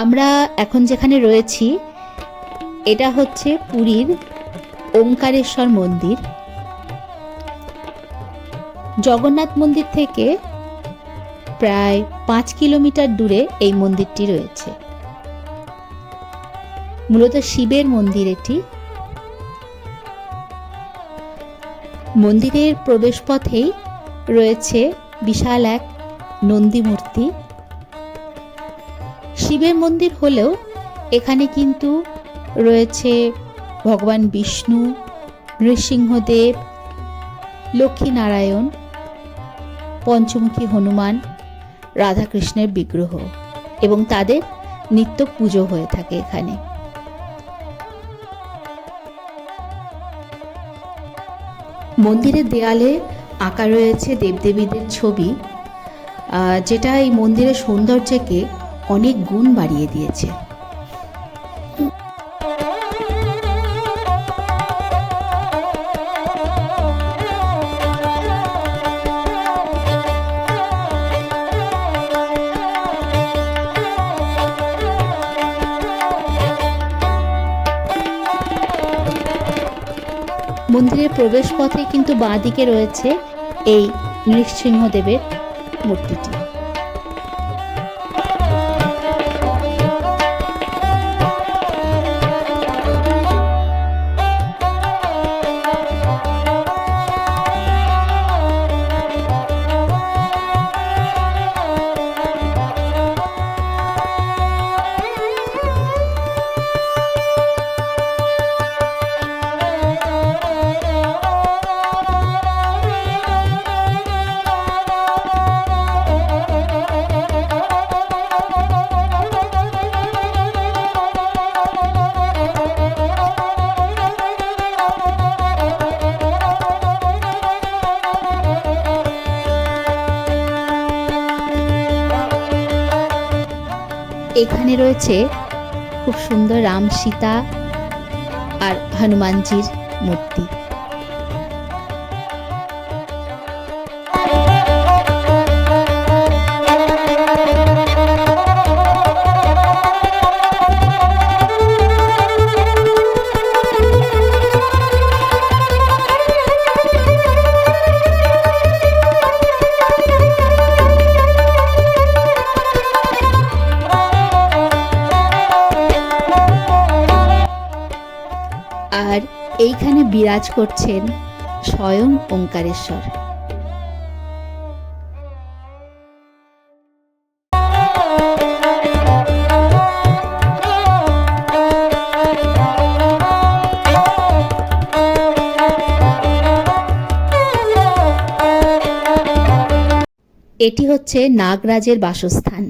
আমরা এখন যেখানে রয়েছি, এটা হচ্ছে পুরীর ওঙ্কারেশ্বর মন্দির। জগন্নাথ মন্দির থেকে প্রায় পাঁচ কিলোমিটার দূরে এই মন্দিরটি রয়েছে। মূলত শিবের মন্দির এটি। মন্দিরের প্রবেশপথেই রয়েছে বিশাল এক নন্দী মূর্তি শিবের মন্দির হলেও এখানে কিন্তু রয়েছে ভগবান বিষ্ণু, নৃসিংহদেব, লক্ষ্মীনারায়ণ, পঞ্চমুখী হনুমান, রাধাকৃষ্ণের বিগ্রহ এবং তাদের নিত্য পুজো হয়ে থাকে এখানে। মন্দিরের দেয়ালে আঁকা রয়েছে দেবদেবীদের ছবি যেটা এই মন্দিরের সৌন্দর্যকে অনেক গুণ বাড়িয়ে দিয়েছে। মন্দিরের প্রবেশপথে কিন্তু বাঁদিকে রয়েছে এই নৃসিংহদেবের মূর্তিটি। এখানে রয়েছে খুব সুন্দর রাম সীতা আর হনুমানজির মূর্তি। এইখানে বিরাজ করছেন স্বয়ং ওঙ্কারেশ্বর। এটি হচ্ছে নাগরাজের বাসস্থান।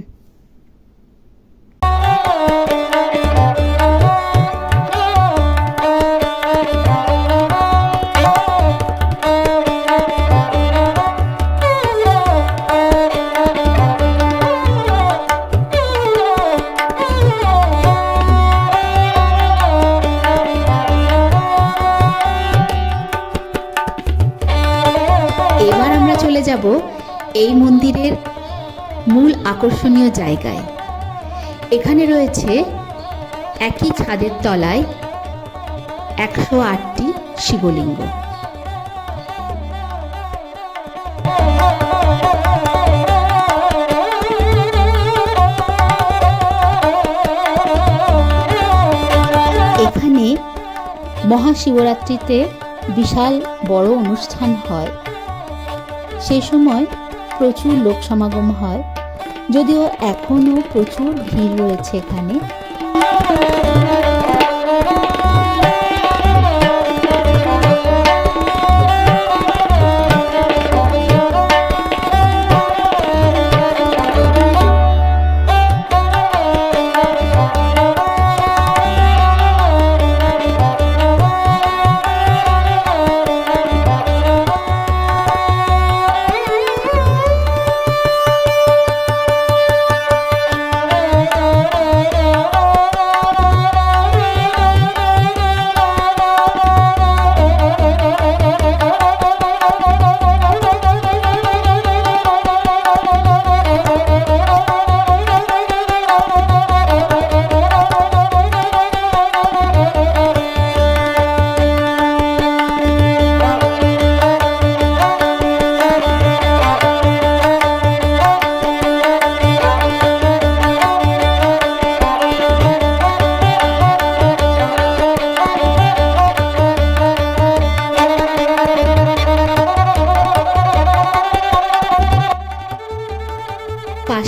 এবার আমরা চলে যাব এই মন্দিরের মূল আকর্ষণীয় জায়গায়। এখানে রয়েছে একই ছাদের তলায় একশো আটটি শিবলিঙ্গ। এখানে মহাশিবরাত্রিতে বিশাল বড় অনুষ্ঠান হয়। সেই সময় প্রচুর লোক সমাগম হয় যদিও এখনও প্রচুর ভিড় রয়েছে এখানে।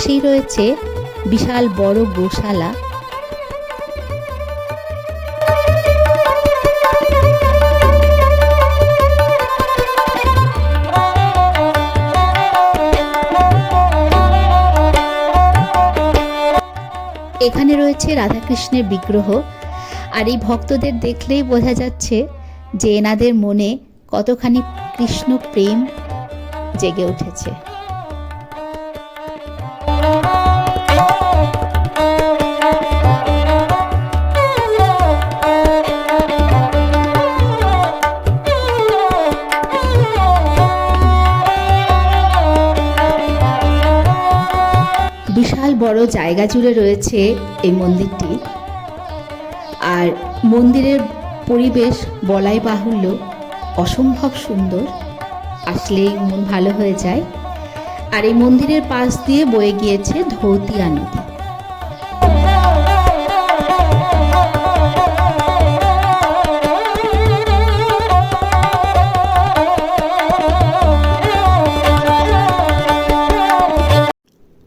পাশেই রয়েছে বিশাল বড় গোশালা। এখানে রয়েছে রাধাকৃষ্ণের বিগ্রহ। আর এই ভক্তদের দেখলেই বোঝা যাচ্ছে যে এনাদের মনে কতখানি কৃষ্ণ প্রেম জেগে উঠেছে। বড় জায়গা জুড়ে রয়েছে এই মন্দিরটি। আর মন্দিরের পরিবেশ বলাই বাহুল্য, অসম্ভব সুন্দর। আসলেই মন ভালো হয়ে যায়। আর এই মন্দিরের পাশ দিয়ে বয়ে গিয়েছে ধৌতিয়া নদী।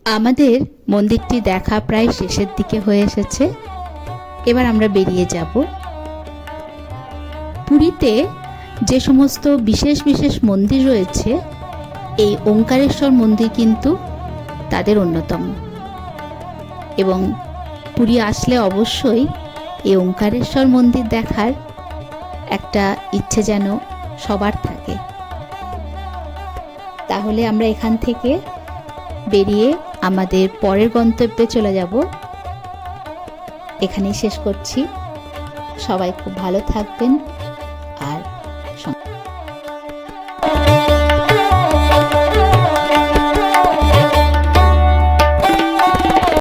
আমাদের মন্দিরটি দেখা প্রায় শেষের দিকে হয়ে এসেছে। এবার আমরা বেরিয়ে যাব। পুরীতে যে সমস্ত বিশেষ বিশেষ মন্দির রয়েছে, এই ওঙ্কারেশ্বর মন্দির কিন্তু তাদের অন্যতম। এবং পুরী আসলে অবশ্যই এই ওঙ্কারেশ্বর মন্দির দেখার একটা ইচ্ছে যেন সবার থাকে। তাহলে আমরা এখান থেকে বেরিয়ে আমাদের পরের গন্তব্যে চলে যাব। এখানেই শেষ করছি। সবাই খুব ভালো থাকবেন।